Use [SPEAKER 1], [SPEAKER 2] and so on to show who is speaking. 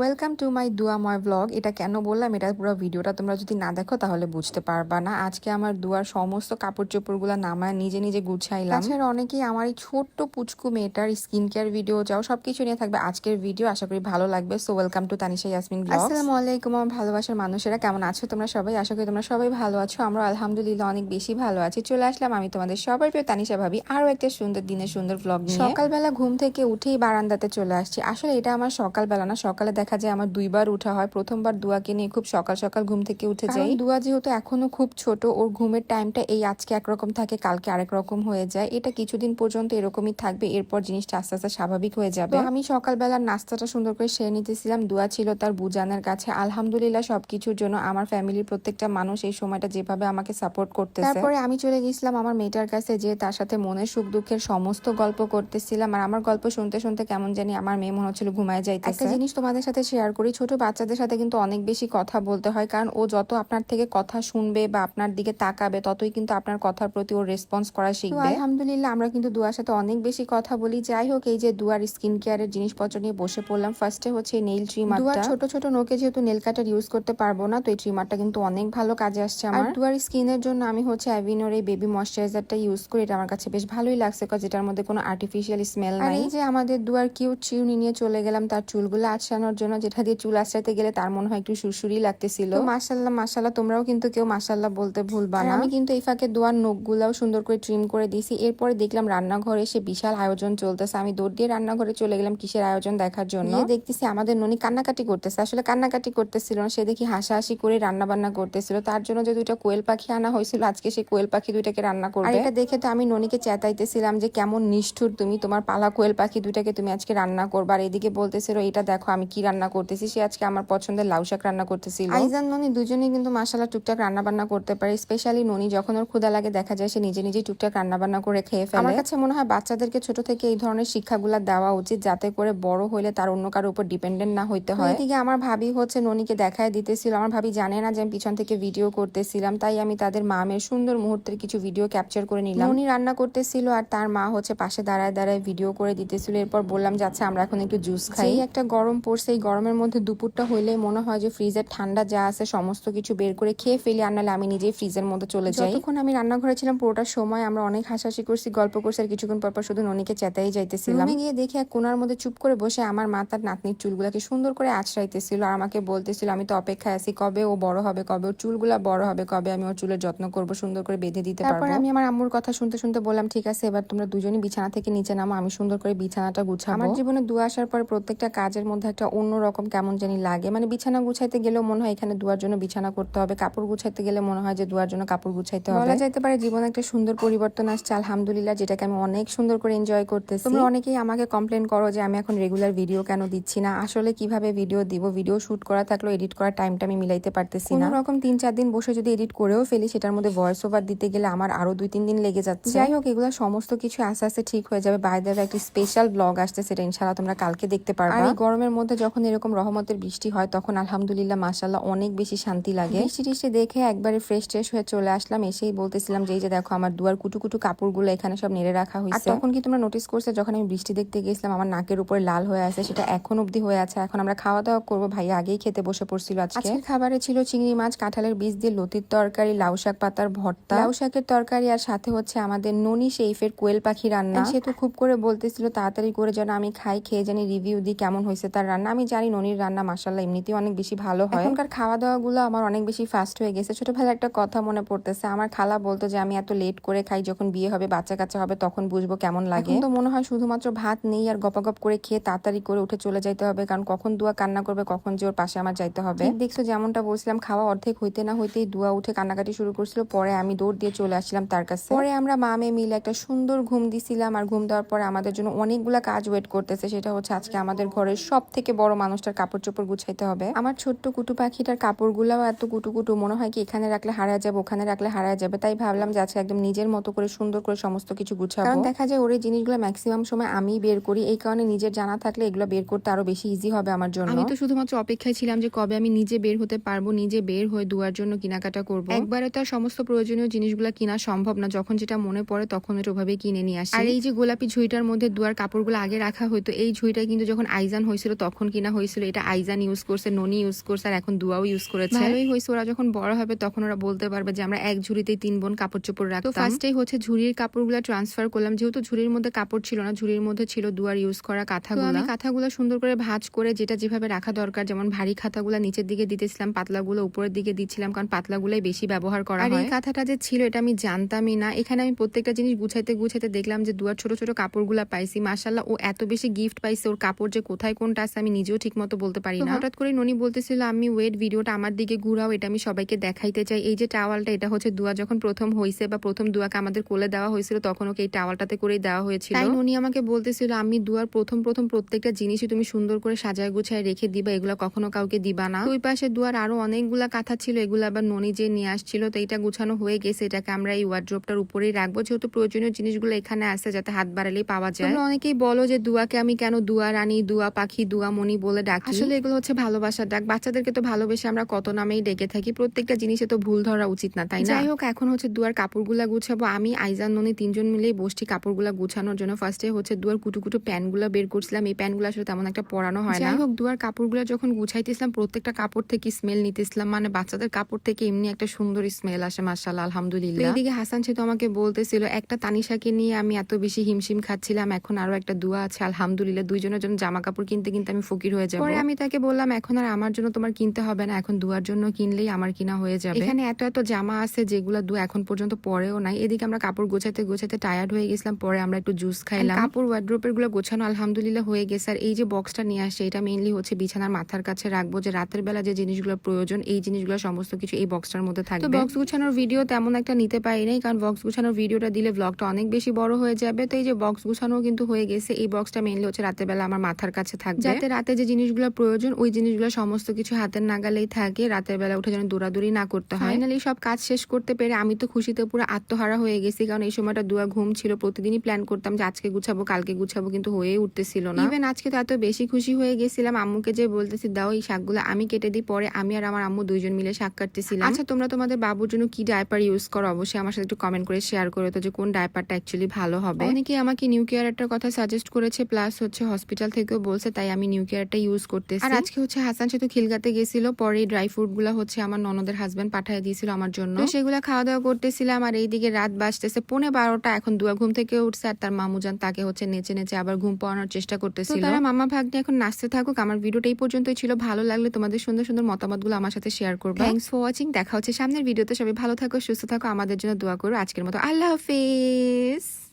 [SPEAKER 1] Welcome to my দুয়া দুয়াময় blog এটা কেন বললাম? এটা পুরো ভিডিওটা তোমরা যদি না দেখো তাহলে বুঝতে পারবা না। আজকে আমার দুয়ার সমস্ত কাপড় চোপড়গুলো নামায় নিজে নিজে গুছাইলাম। তাছাড়া অনেকেই আমার এই ছোট্ট পুচকু মেয়েটার স্কিন কেয়ার ভিডিও যাও সবকিছু নিয়ে থাকবে আজকের ভিডিও আশা করি ভালো লাগবে। So welcome to Tanisha Yasmin আসসালামু আলাইকুম আমার ভালোবাসার মানুষেরা কেমন আছো তোমরা সবাই? আশা করি তোমরা সবাই ভালো আছো। আমরা আলহামদুলিল্লাহ অনেক বেশি ভালো আছি। চলে আসলাম আমি তোমাদের সবার প্রিয় তানিশা ভাবি। আরও একটা সুন্দর দিনের সুন্দর ব্লগ নিয়ে। সকালবেলা ঘুম থেকে উঠেই বারান্দাতে চলে আসছি। আসলে এটা আমার সকালবেলা না সকালে দেখা যায় আমার দুইবার উঠা হয়। প্রথমবার দুয়াকে নিয়ে খুব সকাল সকাল ঘুম থেকে উঠে যাই। দুয়া যেহেতু এখনও খুব ছোট ওর ঘুমের টাইমটা এই আজকে একরকম থাকে কালকে আরেক রকম হয়ে যায়। এটা কিছুদিন পর্যন্ত এরকমই থাকবে এরপর জিনিসটা আস্তে আস্তে স্বাভাবিক হয়ে যাবে। আমি সকালবেলার নাস্তাটা সুন্দর করে সেরে নিতেছিলাম। দুয়া ছিল তার বুজানের কাছে। আলহামদুলিল্লাহ সবকিছুর জন্য আমার ফ্যামিলির প্রত্যেকটা মানুষ এই সময়টা যেভাবে আমাকে সাপোর্ট করতেছে। তারপরে আমি চলে গেছিলাম আমার মেয়েটার কাছে যে তার সাথে মনের সুখ দুঃখের সমস্ত গল্প করতেছিলাম। আর আমার গল্প শুনতে শুনতে কেমন জানি আমার মেয়ে মনে হচ্ছিল ঘুমায় যাইতেছে। একটা জিনিস তোমাদের সাথে শেয়ার করি। ছোট বাচ্চাদের সাথে কিন্তু অনেক বেশি কথা বলতে হয়। কারণ ও যত আপনার থেকে কথা শুনবে বা আপনার দিকে তাকাবে ততই কিন্তু আপনার কথার প্রতি ওর রেসপন্স করা শিখবে। আলহামদুলিল্লাহ আমরা কিন্তু দুয়ার সাথে অনেক বেশি কথা বলি। যাই হোক এই যে দুয়ার স্কিন কেয়ারের জিনিসপত্র নিয়ে বসে পড়লাম। ফার্স্টে হচ্ছে নেইল ট্রিমার দুয়ার ছোট ছোট নোকে যেহেতু নেল কাটার ইউজ করতে পারব না তো এই ট্রিমারটা কিন্তু অনেক ভালো কাজে আসছে আমার। দুয়ার স্কিনের জন্য আমি হচ্ছে অ্যাভিনোর এই বেবি ময়শ্চারাইজারটা ইউজ করি। এটা আমার কাছে বেশ ভালোই লাগছে কারণ যেটার মধ্যে কোনো আর্টিফিশিয়াল স্মেল নাই। এই যে আমাদের দুয়ার কিউট চিউনি নিয়ে চলে গেলাম তার চুলগুলো আছড়ানোর জন্য। যেটা দিয়ে চুল আছড়াতে গেলে তার মনে হয় একটু সুরসুরি লাগতেছিল। মাসাল্লাহ মাসাল্লাহ তোমরাও কিন্তু কেউ মাসাল্লাহ বলতে ভুলবা না। আমি কিন্তু এই ফাঁকে দোয়ার নখগুলাও সুন্দর করে ট্রিম করে দিয়েছি। এরপরে দেখলাম রান্নাঘরে এসে বিশাল আয়োজন চলতেছে। আমি দৌড় দিয়ে রান্নাঘরে চলে গেলাম কিসের আয়োজন দেখার জন্য। দেখতেছি আমাদের ননি কান্নাকাটি করতেছে। আসলে কান্নাকাটি করতেছিল না সে দেখি হাসাহাসি করে রান্না বান্না করতেছিল। তার জন্য যে দুইটা কোয়েল পাখি আনা হয়েছিল আজকে সেই কোয়েল পাখি দুইটাকে রান্না করবে। এটা দেখে তো আমি ননিকে চেতাইতেছিলাম যে কেমন নিষ্ঠুর তুমি তোমার পালা কোয়েল পাখি দুইটাকে তুমি আজকে রান্না করবে। আর এদিকে বলতেছিল এটা দেখো আমি কি রান্না করতেছি। সে আজকে আমার পছন্দের লাউ শাক রান্না করতেছিল। আইজান ননি দুজনেই কিন্তু মাসালা টুকটাক রান্না বান্না করতে পারে। স্পেশালি ননি যখন ওর ক্ষুদা লাগে দেখা যায় সে নিজে নিজে টুকটাক রান্না বান্না করে খেয়ে ফেলে। আমার কাছে মনে হয় বাচ্চাদেরকে ছোট থেকে এই ধরনের শিক্ষাগুলো দেওয়া উচিত যাতে করে বড় হইলে তার অন্য কারোর উপর ডিপেন্ডেন্ট না হইতে হয়। এদিকে আমার ভাবি হচ্ছে ননিকে দেখায় দিতেছিল। আমার ভাবি জানে না যে আমি পিছন থেকে ভিডিও করতেছিলাম তাই আমি তাদের মামের সুন্দর মুহূর্তের কিছু ভিডিও ক্যাপচার করে নিলাম। ননি রান্না করতেছিল আর তার মা হচ্ছে পাশে দাঁড়ায় দাঁড়ায় ভিডিও করে দিতেছিল। এরপর বললাম যে আচ্ছা আমরা এখন একটু জুস খাই। এই একটা গরম পড়ছে এই গরমের মধ্যে দুপুরটা হইলে মনে হয় যে ফ্রিজের ঠান্ডা যা আছে সমস্ত কিছু বের করে খেয়ে ফেলি আর নাহলে আমি নিজেই ফ্রিজের মধ্যে চলে যাই। যতক্ষণ আমি রান্নাঘরে ছিলাম পুরোটা সময় আমরা অনেক হাসাহাসি করছি গল্প করছি আর কিছুক্ষণ পর পর শুধু ননিকে চেতাই যাইতেছিলাম। আমি গিয়ে দেখি এক কোনার মধ্যে চুপ করে বসে আমার মাতার নাতনির চুলগুলাকে সুন্দর করে আছড়াইতেছিল আর আমাকে বলতেছিল আমি তো অপেক্ষায় আছি কবে ও বড় হবে কবে ওর চুলগুলা বড় হবে কবে আমি ওর চুলের যত্ন করব সুন্দর করে বেঁধে দিতে পারব? তারপর আমি আমার আম্মুর কথা শুনতে শুনতে বললাম ঠিক আছে এবার তোমরা দুজনই বিছানা থেকে নিচে নামো আমি সুন্দর করে বিছানাটা গুছাবো। আমার জীবনে দু আসার পরে প্রত্যেকটা কাজের মধ্যে একটা অন্যরকম কেমন জানি লাগে। মানে বিছানা গুছাইতে গেলেও মনে হয় এখানে দুয়ার জন্য বিছানা করতে হবে। কাপড় গুছাইতে গেলে মনে হয় যে দুয়ার জন্য কাপড় গুছাইতে হবে। বলা যাইতে পারে জীবনে একটা সুন্দর পরিবর্তন আসছে আলহামদুলিল্লাহ যেটাকে আমি অনেক সুন্দর করে এনজয় করতেছি। তোমরা অনেকেই আমাকে কমপ্লেন করো যে আমি এখন রেগুলার ভিডিও কেন দিচ্ছি না। আসলে কীভাবে ভিডিও দিব? ভিডিও শুট করা থাকলেও এডিট করার টাইমটা আমি মিলাইতে পারতেছি না। রকম তিন চার দিন বসে যদি এডিট করেও ফেলি সেটার মধ্যে ভয়েস ওভার দিতে গেলে আমার আরও দুই তিন দিন লেগে যাচ্ছে। যাই হোক এগুলো সমস্ত কিছু আস্তে আস্তে ঠিক হয়ে যাবে। বাইরে একটি স্পেশাল ব্লগ আসছে সেটা ইনশাল্লাহ তোমরা কালকে দেখতে পারবে। আর গরমের মধ্যে যখন এরকম রহমতের বৃষ্টি হয় তখন আলহামদুলিল্লাহ মাসাল্লাহ অনেক বেশি শান্তি লাগে। বৃষ্টি টিষ্টি দেখে একবারে ফ্রেশ ট্রেশ হয়ে চলে আসলাম। এসেই বলতেছিলাম যে এই যে দেখো আমার দুয়ার কুটু কুটু কাপড়গুলো এখানে সব নেড়ে রাখা হয়েছে তখন কি তোমরা নোটিস করছ যখন আমি বৃষ্টি দেখতে গেছিলাম আমার নাকের উপরে লাল হয়ে আছে সেটা এখন অব্দি হয়ে আছে। এখন আমরা খাওয়া দাওয়া করব। ভাই আগেই খেতে বসে পড়ছিল আজকে। খাবারে ছিল চিংড়ি মাছ কাঁঠালের বীজ দিয়ে লতির তরকারি লাউ শাক পাতার ভর্তা। লাউ শাকের তরকারি আর সাথে হচ্ছে আমাদের ননি শেফের কোয়েল পাখি রান্না। সে তো খুব করে বলতেছিল তাড়াতাড়ি করে যেন আমি খাই খেয়ে জানি রিভিউ দিই কেমন হয়েছে তার রান্না। আমি জানি ননির রান্না মাসাল্লাহ এমনিতেই অনেক বেশি ভালো হয়। এখনকার খাওয়া দাওয়া গুলো আমার অনেক বেশি ফাস্ট হয়ে গেছে। ছোটবেলা একটা কথা মনে পড়তেছে আমার খালা বলতো যে আমি এত লেট করে খাই যখন বিয়ে হবে বাচ্চা কাচ্চা হবে তখন বুঝব কেমন লাগে। তো মনে হয় শুধুমাত্র ভাত নেই আর গপাগপ করে খেয়ে তাড়াতাড়ি করে উঠে চলে যাইতে হবে কারণ কখন দুয়া কান্না করবে কখন যে ওর পাশে আমার যাইতে হবে। দেখছ যেমনটা বলছিলাম খাওয়া অর্ধেক হইতে না হইতেই দুয়া উঠে কান্নাকাটি শুরু করছিল। পরে আমি দৌড় দিয়ে চলে আসছিলাম তার কাছে। পরে আমরা মা মেয়ে মিলে একটা সুন্দর ঘুম দিছিলাম আর ঘুম দেওয়ার পরে আমাদের জন্য অনেকগুলা কাজ ওয়েট করতেছে। সেটা হচ্ছে আজকে আমাদের ঘরের সব থেকে বড় মানুষটার কাপড় চোপড় গুছাইতে হবে। আমার ছোট্ট কুটু পাখিটার কাপড়গুলাও এত কুটু কুটু মনে হয় কি এখানে রাখলে হারায় যাবে ওখানে রাখলে হারায় যাবে। তাই ভাবলাম যে আজকে একদম নিজের মতো করে সুন্দর করে সমস্ত কিছু গুছাবো। কারণ দেখা যায় ওর এই জিনিসগুলো ম্যাক্সিমাম সময় আমি বের করি। এই কারণে নিজের জানা থাকলে এগুলো বের করতে আরও বেশি ইজি হবে আমার জন্য। আমি তো শুধুমাত্র অপেক্ষায় ছিলাম যে কবে আমি নিজে বের হতে পারব নিজে বের হয়ে দুয়ার জন্য কেনাকাটা করব। একবারে তো আর সমস্ত প্রয়োজনীয় জিনিসগুলো কিনা সম্ভব না। যখন যেটা মনে পড়ে তখন এটা ওভাবে কিনে নিয়ে আসি। আর এই যে গোলাপি ঝুঁইটার মধ্যে দুয়ার কাপড়গুলো আগে রাখা হতো এই ঝুঁইটা কিন্তু যখন আইজান হয়েছিল তখন কিনা কিনা হয়েছিল এটা আইজান ইউজ করছে ননি ইউজ করছে আর এখন দুয়াও ইউজ করেছে। ভালোই হয়েছে ওরা যখন বড় হবে তখন ওরা বলতে পারবে যে আমরা এক ঝুড়িতেই তিন বোন কাপড় চোপড় রাখতাম। তো ফার্স্টেই হচ্ছে ঝুড়ির কাপড়গুলো ট্রান্সফার করলাম যেহেতু ঝুড়ির মধ্যে কাপড় ছিল না ঝুড়ির মধ্যে ছিল দুয়ার ইউজ করা কাঁথাগুলো আমি কাঁথাগুলো। সুন্দর করে ভাঁজ করে যেটা যেভাবে রাখা দরকার যেমন ভারী খাতাগুলো নিচের দিকে দিতেছিলাম পাতলাগুলো উপরের দিকে দিচ্ছিলাম কারণ পাতলাগুলোই বেশি ব্যবহার করা হয় আর এই কাঁথাটা যে ছিল এটা আমি জানতামই না। এখানে আমি প্রত্যেকটা জিনিস গুছাইতে গুছাইতে দেখলাম যে দুয়ার ছোট ছোট কাপড়গুলো পাইছি। মাসাল্লাহ ও এত বেশি গিফট পাইছে ওর কাপড় যে কোথায় কোনটা আছে আমি নিজেও ঠিক মতো বলতে পারি না। হঠাৎ করে ননি বলতেছিল আমি ওয়েট ভিডিওটা আমার দিকে ঘুরাও এটা আমি সবাইকে দেখাইতে চাই। এই যে টাওয়ালটা এটা হচ্ছে দুয়া যখন প্রথম হয়েছে বা প্রথম দুয়াকে আমাদের কোলে দেওয়া হয়েছিল তখন ওকে এই টাওয়ালটাতে করেই দেওয়া হয়েছিল। তাই ননি আমাকে বলতেছিল আমি দুয়ার প্রথম প্রথম প্রত্যেকটা জিনিসই তুমি সুন্দর করে সাজায় গুছায় রেখে দিবা এগুলা কখনো কাউকে দিবা না। ওই পাশে দুয়ার আরও অনেকগুলা কাঁথা ছিল এগুলো আবার ননি যে নিয়ে আসছিল তো এটা গুছানো হয়ে গেছে এটাকে আমরা এই ওয়ার্ড্রোপটার উপরেই রাখব। যেহেতু প্রয়োজনীয় জিনিসগুলো এখানে আছে যাতে হাত বাড়ালেই পাওয়া যায়। অনেকেই বলো যে দুয়াকে আমি কেন দুয়া রানী দুয়া পাখি দুয়া মনি বলে ডাকি। আসলে এগুলো হচ্ছে ভালোবাসার ডাক। বাচ্চাদেরকে তো ভালোবেসে আমরা কত নামেই ডেকে থাকি। প্রত্যেকটা জিনিসে তো ভুল ধরা উচিত না তাই না? যাই হোক এখন হচ্ছে দুয়ার কাপড়গুলা গুছাবো। আমি আইজান ননি তিনজন মিলেই বসছি কাপড়গুলা গুছানোর জন্য। ফার্স্টে হচ্ছে দুয়ার কুটু কুটু প্যান্টগুলো বের করছিলাম। এই প্যান্টগুলো আসলে তেমন একটা পরানো হয় না। যাই হোক দুয়ার কাপড়গুলো যখন গুছাইতেছিলাম প্রত্যেকটা কাপড় থেকে স্মেল নিতেছিলাম। মানে বাচ্চাদের কাপড় থেকে এমনি একটা সুন্দর স্মেল আসে মাসাল্লাহ আলহামদুলিল্লাহ। এইদিকে হাসান সেতু আমাকে বলতেছিল একটা তানিশাকে নিয়ে আমি এত বেশি হিমশিম খাচ্ছিলাম এখন আরও একটা দুয়া আছে আলহামদুলিল্লাহ। দুইজনের জন্য জামা কাপড় কিনতে কিনতে আমি ফকির হয়ে যাব। পরে আমি তাকে বললাম এখন আর আমার জন্য তোমার কিনতে হবে না। এখন দুয়ার জন্য কিনলেই আমার কিনা হয়ে যাবে। এখানে এত এত জামা আছে যেগুলো দু এখন পর্যন্ত পরেও নাই। এদিকে আমরা কাপড় গোছাতে গোছাতে টায়ার্ড হয়ে গেছিলাম। পরে আমরা একটু জুস খাইলাম। কাপড় ওয়ার্ড্রোপেরগুলো গোছানো আলহামদুলিল্লাহ হয়ে গেছে। আর এই যে বক্সটা নিয়ে আসছে এটা মেইনলি হচ্ছে বিছানার মাথার কাছে রাখব যে রাতের বেলা যে জিনিসগুলো প্রয়োজন এই জিনিসগুলো সমস্ত কিছু এই বক্সটার মধ্যে থাকবে। তো বক্স গুছানোর ভিডিও তেমন একটা নিতে পারি নাই কারণ বক্স গুছানোর ভিডিওটা দিলে ব্লগটা অনেক বেশি বড় হয়ে যাবে। তো এই যে বক্স গুছানো কিন্তু হয়ে গেছে। এই বক্সটা মেইনলি হচ্ছে রাতের বেলা আমার মাথার কাছে থাকবে। যাতে রাতে যে জিনিসগুলো প্রয়োজন ওই জিনিসগুলো সমস্ত কিছু হাতের নাগালেই থাকে। রাতের বেলা উঠে যেন দৌড়াদৌড়ি না করতে হয়। ফাইনালি সব কাজ শেষ করতে পেরে আমি তো খুশিতে পুরো আত্মহারা হয়ে গেছি কারণ এই সময়টা দুয়া ঘুম ছিল। প্রতিদিনই প্ল্যান করতাম যে আজকে গুছাবো কালকে গুছাবো কিন্তু হয়ে উঠতেছিল না। ইভেন আজকে তো এত বেশি খুশি হয়ে গেছিলাম। আম্মুকে যে বলতেছি দাও এই শাকগুলো আমি কেটে দিই পরে আমি আর আমার আম্মু দুইজন মিলে শাক কাটতেছিলাম। আচ্ছা তোমরা তোমাদের বাবুর জন্য কি ডাইপার ইউজ করো? অবশ্যই আমার সাথে একটু কমেন্ট করে শেয়ার করে তো যে কোন ডায়পারটা অ্যাকচুয়ালি ভালো হবে। অনেকে আমাকে নিউ কেয়ার একটা কথা সাজেস্ট করেছে প্লাস হচ্ছে হসপিটাল থেকেও বলছে তাই আমি নিউ কেয়ারটা ইউজ করতেছি। আর আজকে হচ্ছে হাসান সেতু খিলগাতে গেছিল পরে ড্রাই ফ্রুটগুলা হচ্ছে আমার ননদের হাজবেন্ড পাঠিয়ে দিয়েছিল আমার জন্য। তো সেগুলো খাওয়া দাওয়া করতেছিলাম আর এইদিকে রাত বাজতেছে পৌনে বারোটা এখন দুয়া ঘুম থেকে উঠছে আর তার মামুজান তাকে হচ্ছে নেচে নেচে আবার ঘুম পাওয়ানোর চেষ্টা করতেছিল। তারা মামা ভাগ্নে এখন নাচতে থাকুক আমার ভিডিওটা এই পর্যন্তই ছিল। ভালো লাগলে তোমাদের সুন্দর সুন্দর মতামতগুলো আমার সাথে শেয়ার করবে। থ্যাংকস ফর ওয়াচিং দেখা হচ্ছে সামনের ভিডিওতে। সবাই ভালো থাকো সুস্থ থাকো আমাদের জন্য দোয়া করো। আজকের মতো আল্লাহ হাফিজ।